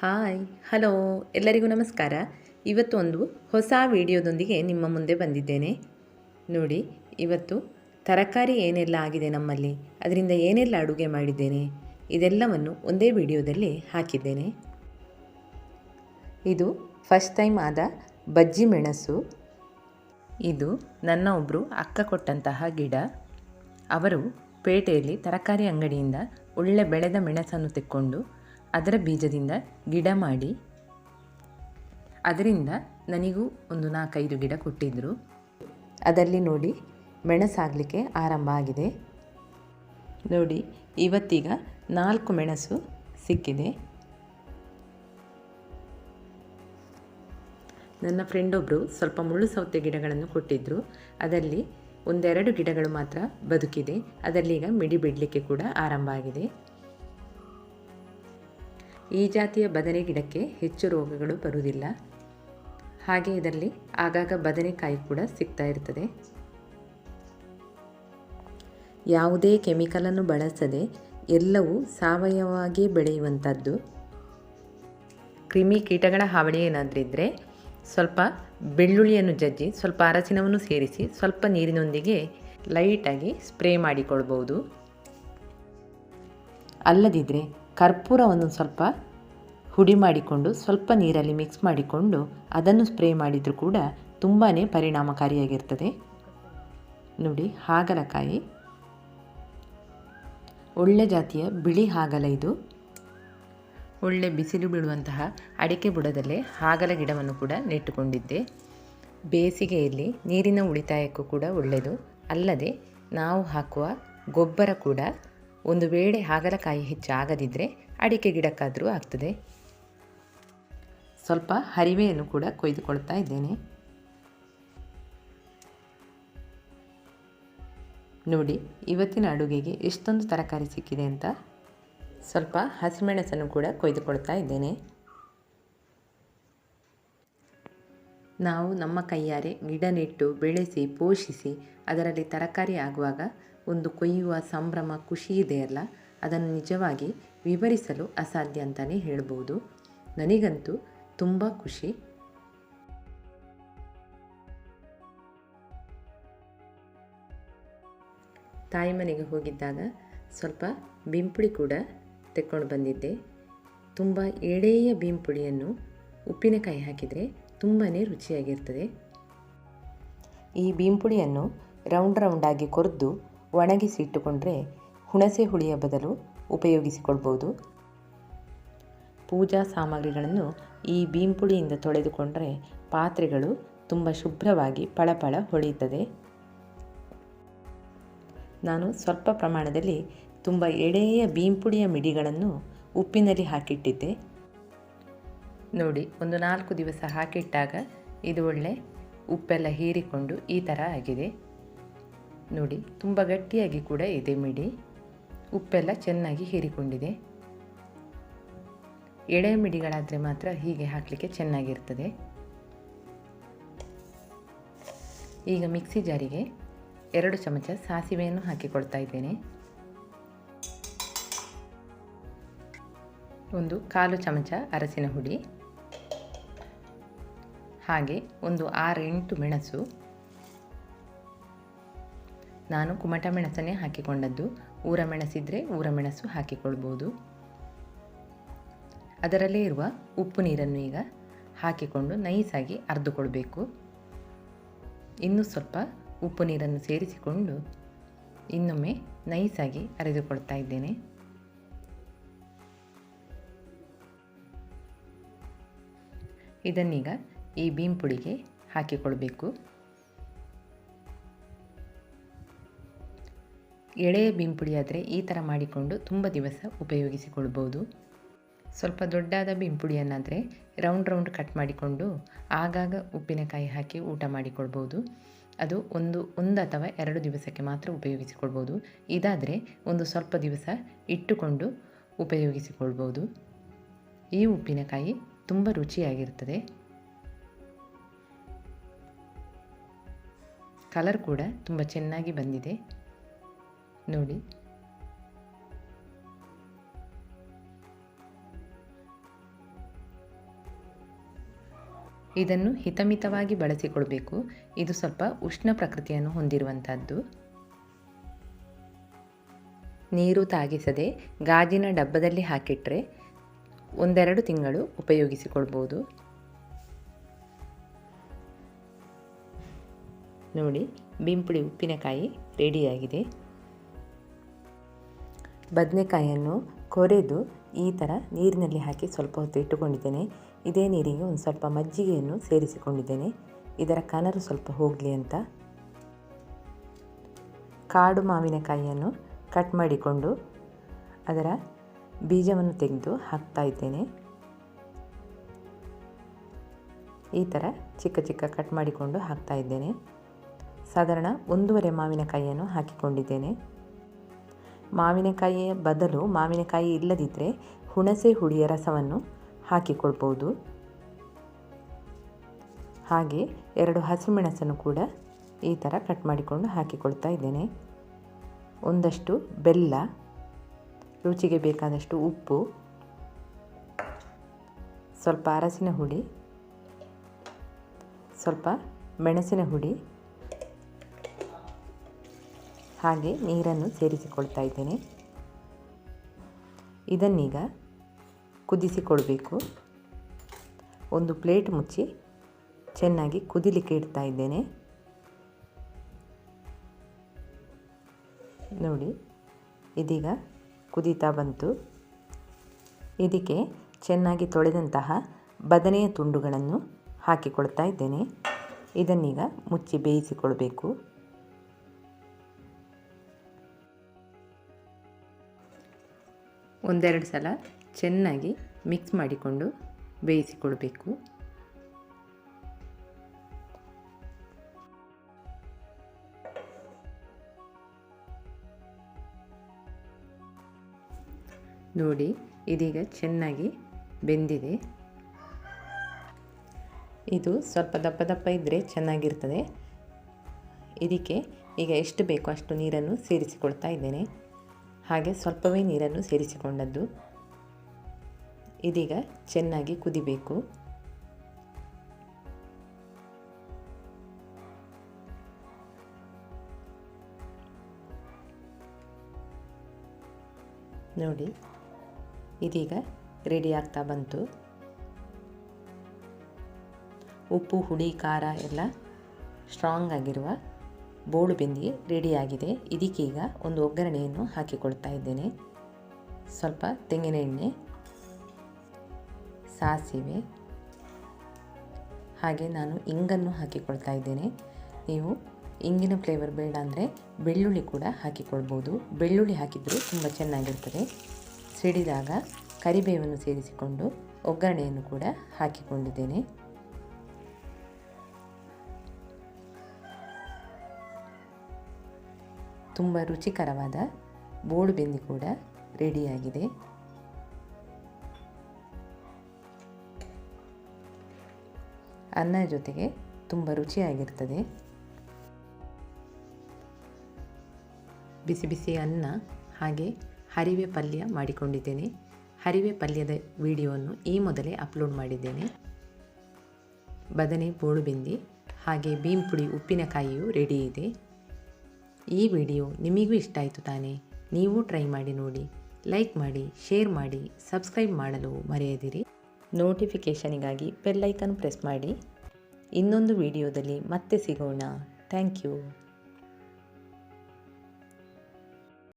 Hi, hello, ಎಲ್ಲರಿಗೂ ನಮಸ್ಕಾರ. ಇವತ್ತು ಒಂದು ಹೊಸ ವಿಡಿಯೋದೊಂದಿಗೆ ನಿಮ್ಮ ಮುಂದೆ ಬಂದಿದ್ದೇನೆ. ನೋಡಿ, ಇವತ್ತು ತರಕಾರಿ ಏನೆಲ್ಲ ಆಗಿದೆ ನಮ್ಮಲ್ಲಿ, ಅದರಿಂದ ಏನೆಲ್ಲ ಅಡುಗೆ ಮಾಡಿದ್ದೇನೆ, ಇದೆಲ್ಲವನ್ನು ಒಂದೇ ವಿಡಿಯೋದಲ್ಲಿ ಹಾಕಿದ್ದೇನೆ. ಇದು ಫಸ್ಟ್ ಟೈಮ್ ಆದ ಬಜ್ಜಿ ಮೆಣಸು, ಇದು ನನ್ನ ಒಬ್ಬರು ಅಕ್ಕ ಕೊಟ್ಟಂತಹ ಗಿಡ. ಅವರು ಪೇಟೆಯಲ್ಲಿ ತರಕಾರಿ ಅಂಗಡಿಯಿಂದ ಒಳ್ಳೆ ಬೆಳೆದ ಮೆಣಸನ್ನು ತೆಕ್ಕೊಂಡು ಅದರ ಬೀಜದಿಂದ ಗಿಡ ಮಾಡಿ, ಅದರಿಂದ ನನಗೂ ಒಂದು ನಾಲ್ಕೈದು ಗಿಡ ಕೊಟ್ಟಿದ್ದರು ಅದರಲ್ಲಿ ನೋಡಿ ಮೆಣಸಾಗಲಿಕ್ಕೆ ಆರಂಭ ಆಗಿದೆ. ನೋಡಿ, ಇವತ್ತೀಗ ನಾಲ್ಕು ಮೆಣಸು ಸಿಕ್ಕಿದೆ. ನನ್ನ ಫ್ರೆಂಡೊಬ್ಬರು ಸ್ವಲ್ಪ ಮುಳ್ಳು ಸೌತೆ ಗಿಡಗಳನ್ನು ಕೊಟ್ಟಿದ್ದರು ಅದರಲ್ಲಿ ಒಂದೆರಡು ಗಿಡಗಳು ಮಾತ್ರ ಬದುಕಿದೆ. ಅದರಲ್ಲೀಗ ಮಿಡಿ ಬಿಡಲಿಕ್ಕೆ ಕೂಡ ಆರಂಭ ಆಗಿದೆ. ಈ ಜಾತಿಯ ಬದನೆ ಗಿಡಕ್ಕೆ ಹೆಚ್ಚು ರೋಗಗಳು ಬರುವುದಿಲ್ಲ. ಹಾಗೆ ಇದರಲ್ಲಿ ಆಗಾಗ ಬದನೆಕಾಯಿ ಕೂಡ ಸಿಗ್ತಾ ಇರ್ತದೆ. ಯಾವುದೇ ಕೆಮಿಕಲನ್ನು ಬಳಸದೆ ಎಲ್ಲವೂ ಸಾವಯವವಾಗಿ ಬೆಳೆಯುವಂಥದ್ದು. ಕ್ರಿಮಿ ಕೀಟಗಳ ಹಾವಳಿ ಏನಾದರೂ ಇದ್ದರೆ ಸ್ವಲ್ಪ ಬೆಳ್ಳುಳ್ಳಿಯನ್ನು ಜಜ್ಜಿ, ಸ್ವಲ್ಪ ಅರಸಿನವನ್ನು ಸೇರಿಸಿ, ಸ್ವಲ್ಪ ನೀರಿನೊಂದಿಗೆ ಲೈಟಾಗಿ ಸ್ಪ್ರೇ ಮಾಡಿಕೊಳ್ಬೋದು ಅಲ್ಲದಿದ್ದರೆ ಕರ್ಪೂರವನ್ನು ಸ್ವಲ್ಪ ಹುಡಿ ಮಾಡಿಕೊಂಡು, ಸ್ವಲ್ಪ ನೀರಲ್ಲಿ ಮಿಕ್ಸ್ ಮಾಡಿಕೊಂಡು ಅದನ್ನು ಸ್ಪ್ರೇ ಮಾಡಿದರೂ ಕೂಡ ತುಂಬಾ ಪರಿಣಾಮಕಾರಿಯಾಗಿರ್ತದೆ. ನೋಡಿ, ಹಾಗಲಕಾಯಿ. ಒಳ್ಳೆ ಜಾತಿಯ ಬಿಳಿ ಹಾಗಲ ಇದು. ಒಳ್ಳೆ ಬಿಸಿಲು ಬೀಳುವಂತಹ ಅಡಿಕೆ ಬುಡದಲ್ಲೇ ಹಾಗಲ ಗಿಡವನ್ನು ಕೂಡ ನೆಟ್ಟುಕೊಂಡಿದ್ದೆ. ಬೇಸಿಗೆಯಲ್ಲಿ ನೀರಿನ ಉಳಿತಾಯಕ್ಕೂ ಕೂಡ ಒಳ್ಳೆಯದು. ಅಲ್ಲದೆ ನಾವು ಹಾಕುವ ಗೊಬ್ಬರ ಕೂಡ ಒಂದು ವೇಳೆ ಹಾಗಲಕಾಯಿ ಹೆಚ್ಚಾಗದಿದ್ದರೆ ಅಡಿಕೆ ಗಿಡಕ್ಕಾದರೂ ಆಗ್ತದೆ. ಸ್ವಲ್ಪ ಹರಿವೆಯನ್ನು ಕೂಡ ಕೊಯ್ದುಕೊಳ್ತಾ ಇದ್ದೇನೆ. ನೋಡಿ, ಇವತ್ತಿನ ಅಡುಗೆಗೆ ಎಷ್ಟೊಂದು ತರಕಾರಿ ಸಿಕ್ಕಿದೆ ಅಂತ. ಸ್ವಲ್ಪ ಹಸಿಮೆಣಸನ್ನು ಕೂಡ ಕೊಯ್ದುಕೊಳ್ತಾ ಇದ್ದೇನೆ. ನಾವು ನಮ್ಮ ಕೈಯಾರೆ ಗಿಡ ನೆಟ್ಟು ಬೆಳೆಸಿ, ಪೋಷಿಸಿ, ಅದರಲ್ಲಿ ತರಕಾರಿ ಆಗುವಾಗ ಒಂದು ಕೊಯ್ಯುವ ಸಂಭ್ರಮ, ಖುಷಿ ಇದೆಯಲ್ಲ ಅದನ್ನು ನಿಜವಾಗಿ ವಿವರಿಸಲು ಅಸಾಧ್ಯ ಅಂತಲೇ ಹೇಳ್ಬೋದು. ನನಗಂತೂ ತುಂಬ ಖುಷಿ. ತಾಯಿ ಮನೆಗೆ ಹೋಗಿದ್ದಾಗ ಸ್ವಲ್ಪ ಬಿಂಪುಳಿ ಕೂಡ ತೆಕ್ಕೊಂಡು ಬಂದಿದ್ದೆ. ತುಂಬ ಎಳೆಯ ಬಿಂಪುಳಿಯನ್ನು ಉಪ್ಪಿನಕಾಯಿ ಹಾಕಿದರೆ ತುಂಬಾ ರುಚಿಯಾಗಿರ್ತದೆ. ಈ ಬೀಂಪುಳಿಯನ್ನು ರೌಂಡ್ ರೌಂಡಾಗಿ ಕೊರೆದು ಒಣಗಿಸಿ ಇಟ್ಟುಕೊಂಡ್ರೆ ಹುಣಸೆ ಹುಳಿಯ ಬದಲು ಉಪಯೋಗಿಸಿಕೊಳ್ಬೋದು. ಪೂಜಾ ಸಾಮಗ್ರಿಗಳನ್ನು ಈ ಬೀಂಪುಳಿಯಿಂದ ತೊಳೆದುಕೊಂಡರೆ ಪಾತ್ರೆಗಳು ತುಂಬ ಶುಭ್ರವಾಗಿ ಪಳಪಳ ಹೊಳೆಯುತ್ತದೆ. ನಾನು ಸ್ವಲ್ಪ ಪ್ರಮಾಣದಲ್ಲಿ ತುಂಬ ಎಳೆಯ ಬೀಂಪುಡಿಯ ಮಿಡಿಗಳನ್ನು ಉಪ್ಪಿನಲ್ಲಿ ಹಾಕಿಟ್ಟಿದ್ದೆ. ನೋಡಿ, ಒಂದು ನಾಲ್ಕು ದಿವಸ ಹಾಕಿಟ್ಟಾಗ ಇದು ಒಳ್ಳೆ ಉಪ್ಪೆಲ್ಲ ಹೀರಿಕೊಂಡು ಈ ಥರ ಆಗಿದೆ. ನೋಡಿ, ತುಂಬ ಗಟ್ಟಿಯಾಗಿ ಕೂಡ ಇದೆ ಮಿಡಿ. ಉಪ್ಪೆಲ್ಲ ಚೆನ್ನಾಗಿ ಹೀರಿಕೊಂಡಿದೆ. ಎಳೆ ಮಿಡಿಗಳಾದರೆ ಮಾತ್ರ ಹೀಗೆ ಹಾಕಲಿಕ್ಕೆ ಚೆನ್ನಾಗಿರ್ತದೆ. ಈಗ ಮಿಕ್ಸಿ ಜಾರಿಗೆ ಎರಡು ಚಮಚ ಸಾಸಿವೆಯನ್ನು ಹಾಕಿಕೊಳ್ತಾ ಇದ್ದೇನೆ. ಒಂದು ಕಾಲು ಚಮಚ ಅರಸಿನ ಹುಡಿ. ಹಾಗೆ ಒಂದು ಆರೆಂಟು ಮೆಣಸು. ನಾನು ಕುಮಟ ಮೆಣಸನ್ನೇ ಹಾಕಿಕೊಂಡದ್ದು. ಊರ ಮೆಣಸಿದ್ರೆ ಊರ ಮೆಣಸು ಹಾಕಿಕೊಳ್ಬೋದು. ಅದರಲ್ಲೇ ಇರುವ ಉಪ್ಪು ನೀರನ್ನು ಈಗ ಹಾಕಿಕೊಂಡು ನೈಸಾಗಿ ಅರ್ದುಕೊಳ್ಬೇಕು. ಇನ್ನೂ ಸ್ವಲ್ಪ ಉಪ್ಪು ನೀರನ್ನು ಸೇರಿಸಿಕೊಂಡು ಇನ್ನೊಮ್ಮೆ ನೈಸಾಗಿ ಅರೆದುಕೊಳ್ತಾ ಇದ್ದೇನೆ. ಇದನ್ನೀಗ ಈ ಬೀಂಪುಳಿಗೆ ಹಾಕಿಕೊಳ್ಬೇಕು. ಎಳೆಯ ಬೀಂಪುಳಿ ಆದರೆ ಈ ಥರ ಮಾಡಿಕೊಂಡು ತುಂಬ ದಿವಸ ಉಪಯೋಗಿಸಿಕೊಳ್ಬೋದು. ಸ್ವಲ್ಪ ದೊಡ್ಡಾದ ಬಿಂಪುಳಿಯನ್ನಾದರೆ ರೌಂಡ್ ರೌಂಡ್ ಕಟ್ ಮಾಡಿಕೊಂಡು ಆಗಾಗ ಉಪ್ಪಿನಕಾಯಿ ಹಾಕಿ ಊಟ ಮಾಡಿಕೊಳ್ಬೋದು. ಅದು ಒಂದು ಒಂದು ಅಥವಾ ಎರಡು ದಿವಸಕ್ಕೆ ಮಾತ್ರ ಉಪಯೋಗಿಸಿಕೊಳ್ಬೋದು. ಇದಾದರೆ ಒಂದು ಸ್ವಲ್ಪ ದಿವಸ ಇಟ್ಟುಕೊಂಡು ಉಪಯೋಗಿಸಿಕೊಳ್ಬೋದು. ಈ ಉಪ್ಪಿನಕಾಯಿ ತುಂಬ ರುಚಿಯಾಗಿರ್ತದೆ. ಕಲರ್ ಕೂಡ ತುಂಬ ಚೆನ್ನಾಗಿ ಬಂದಿದೆ. ನೋಡಿ. ಇದನ್ನು ಹಿತಮಿತವಾಗಿ ಬಳಸಿಕೊಳ್ಬೇಕು. ಇದು ಸ್ವಲ್ಪ ಉಷ್ಣ ಪ್ರಕೃತಿಯನ್ನು ಹೊಂದಿರುವಂಥದ್ದು ನೀರು ತಾಗಿಸದೆ ಗಾಜಿನ ಡಬ್ಬದಲ್ಲಿ ಹಾಕಿಟ್ರೆ ಒಂದೆರಡು ತಿಂಗಳು ಉಪಯೋಗಿಸಿಕೊಳ್ಬೋದು. ನೋಡಿ ಬಿಂಪುಳಿ ಉಪ್ಪಿನಕಾಯಿ ರೆಡಿಯಾಗಿದೆ ಬದನೆಕಾಯಿಯನ್ನು ಕೊರೆದು ಈ ಥರ ನೀರಿನಲ್ಲಿ ಹಾಕಿ ಸ್ವಲ್ಪ ಹೊತ್ತು ಇಟ್ಟುಕೊಂಡಿದ್ದೇನೆ. ಇದೇ ನೀರಿಗೆ ಒಂದು ಸ್ವಲ್ಪ ಮಜ್ಜಿಗೆಯನ್ನು ಸೇರಿಸಿಕೊಂಡಿದ್ದೇನೆ. ಇದರ ಕನರು ಸ್ವಲ್ಪ ಹೋಗಲಿ ಅಂತ. ಕಾಡು ಮಾವಿನಕಾಯಿಯನ್ನು ಕಟ್ ಮಾಡಿಕೊಂಡು ಅದರ ಬೀಜವನ್ನು ತೆಗೆದು ಹಾಕ್ತಾ ಇದ್ದೇನೆ. ಈ ಥರ ಚಿಕ್ಕ ಚಿಕ್ಕ ಕಟ್ ಮಾಡಿಕೊಂಡು ಹಾಕ್ತಾ ಇದ್ದೇನೆ. ಸಾಧಾರಣ ಒಂದೂವರೆ ಮಾವಿನಕಾಯಿಯನ್ನು ಹಾಕಿಕೊಂಡಿದ್ದೇನೆ. ಮಾವಿನಕಾಯಿಯ ಬದಲು ಮಾವಿನಕಾಯಿ ಇಲ್ಲದಿದ್ದರೆ ಹುಣಸೆ ಹುಳಿಯ ರಸವನ್ನು ಹಾಕಿಕೊಳ್ಬೋದು ಹಾಗೆ ಎರಡು ಹಸಿಮೆಣಸನ್ನು ಕೂಡ ಈ ಥರ ಕಟ್ ಮಾಡಿಕೊಂಡು ಹಾಕಿಕೊಳ್ತಾ ಇದ್ದೇನೆ. ಒಂದಷ್ಟು ಬೆಲ್ಲ, ರುಚಿಗೆ ಬೇಕಾದಷ್ಟು ಉಪ್ಪು, ಸ್ವಲ್ಪ ಅರಸಿನ ಹುಡಿ ಸ್ವಲ್ಪ ಮೆಣಸಿನ ಹುಡಿ ಹಾಗೆ ನೀರನ್ನು ಸೇರಿಸಿಕೊಳ್ತಾ ಇದ್ದೇನೆ. ಇದನ್ನೀಗ ಕುದಿಸಿಕೊಳ್ಬೇಕು. ಒಂದು ಪ್ಲೇಟ್ ಮುಚ್ಚಿ ಚೆನ್ನಾಗಿ ಕುದಿಲಿಕ್ಕೆ ಇಡ್ತಾ ಇದ್ದೇನೆ. ನೋಡಿ, ಇದೀಗ ಕುದೀತಾ ಬಂತು. ಇದಕ್ಕೆ ಚೆನ್ನಾಗಿ ತೊಳೆದಂತಹ ಬದನೆಯ ತುಂಡುಗಳನ್ನು ಹಾಕಿಕೊಳ್ತಾ ಇದ್ದೇನೆ. ಇದನ್ನೀಗ ಮುಚ್ಚಿ ಬೇಯಿಸಿಕೊಳ್ಬೇಕು. ಒಂದೆರಡು ಸಲ ಚೆನ್ನಾಗಿ ಮಿಕ್ಸ್ ಮಾಡಿಕೊಂಡು ಬೇಯಿಸಿಕೊಳ್ಬೇಕು. ನೋಡಿ, ಇದೀಗ ಚೆನ್ನಾಗಿ ಬೆಂದಿದೆ. ಇದು ಸ್ವಲ್ಪ ದಪ್ಪ ದಪ್ಪ ಇದ್ದರೆ ಚೆನ್ನಾಗಿರ್ತದೆ. ಇದಕ್ಕೆ ಈಗ ಎಷ್ಟು ಬೇಕೋ ಅಷ್ಟು ನೀರನ್ನು ಸೇರಿಸಿಕೊಳ್ತಾ ಇದ್ದೇನೆ. ಹಾಗೆ ಸ್ವಲ್ಪವೇ ನೀರನ್ನು ಸೇರಿಸಿಕೊಂಡದ್ದು. ಇದೀಗ ಚೆನ್ನಾಗಿ ಕುದಿಬೇಕು. ನೋಡಿ, ಇದೀಗ ರೆಡಿ ಆಗ್ತಾ ಬಂತು. ಉಪ್ಪು, ಹುಳಿ, ಖಾರ ಎಲ್ಲ ಸ್ಟ್ರಾಂಗ್ ಆಗಿರುವ ಬೋಳು ಬೆಂದಿ ರೆಡಿಯಾಗಿದೆ. ಇದಕ್ಕೀಗ ಒಂದು ಒಗ್ಗರಣೆಯನ್ನು ಹಾಕಿಕೊಳ್ತಾ ಇದ್ದೇನೆ. ಸ್ವಲ್ಪ ತೆಂಗಿನ ಎಣ್ಣೆ, ಸಾಸಿವೆ, ಹಾಗೆ ನಾನು ಇಂಗನ್ನು ಹಾಕಿಕೊಳ್ತಾ ಇದ್ದೇನೆ. ನೀವು ಇಂಗಿನ ಫ್ಲೇವರ್ ಬೇಡ ಅಂದರೆ ಬೆಳ್ಳುಳ್ಳಿ ಕೂಡ ಹಾಕಿಕೊಳ್ಬೋದು. ಬೆಳ್ಳುಳ್ಳಿ ಹಾಕಿದರೂ ತುಂಬ ಚೆನ್ನಾಗಿರ್ತದೆ. ಸಿಡಿದಾಗ ಕರಿಬೇವನ್ನು ಸೇರಿಸಿಕೊಂಡು ಒಗ್ಗರಣೆಯನ್ನು ಕೂಡ ಹಾಕಿಕೊಂಡಿದ್ದೇನೆ. ತುಂಬ ರುಚಿಕರವಾದ ಬೋಳು ಬೆಂದಿ ಕೂಡ ರೆಡಿಯಾಗಿದೆ ಅನ್ನ ಜೊತೆಗೆ ತುಂಬ ರುಚಿಯಾಗಿರ್ತದೆ. ಬಿಸಿ ಬಿಸಿ ಅನ್ನ ಹಾಗೆ ಹರಿವೆ ಪಲ್ಯ ಮಾಡಿಕೊಂಡಿದ್ದೇನೆ. ಹರಿವೆ ಪಲ್ಯದ ವಿಡಿಯೋವನ್ನು ಈ ಮೊದಲೇ ಅಪ್ಲೋಡ್ ಮಾಡಿದ್ದೇನೆ. ಬದನೆ ಬೋಳು ಬಿಂದಿ ಹಾಗೆ ಪುಡಿ ಉಪ್ಪಿನಕಾಯಿಯು ರೆಡಿ ಇದೆ. ಈ ವಿಡಿಯೋ ನಿಮಗೂ ಇಷ್ಟ ಆಯಿತು ತಾನೇ? ನೀವು ಟ್ರೈ ಮಾಡಿ ನೋಡಿ. ಲೈಕ್ ಮಾಡಿ, ಶೇರ್ ಮಾಡಿ, ಸಬ್ಸ್ಕ್ರೈಬ್ ಮಾಡಲು ಮರೆಯದಿರಿ. ನೋಟಿಫಿಕೇಷನಿಗಾಗಿ ಬೆಲ್ಲೈಕನ್ ಪ್ರೆಸ್ ಮಾಡಿ. ಇನ್ನೊಂದು ವಿಡಿಯೋದಲ್ಲಿ ಮತ್ತೆ ಸಿಗೋಣ. Thank you.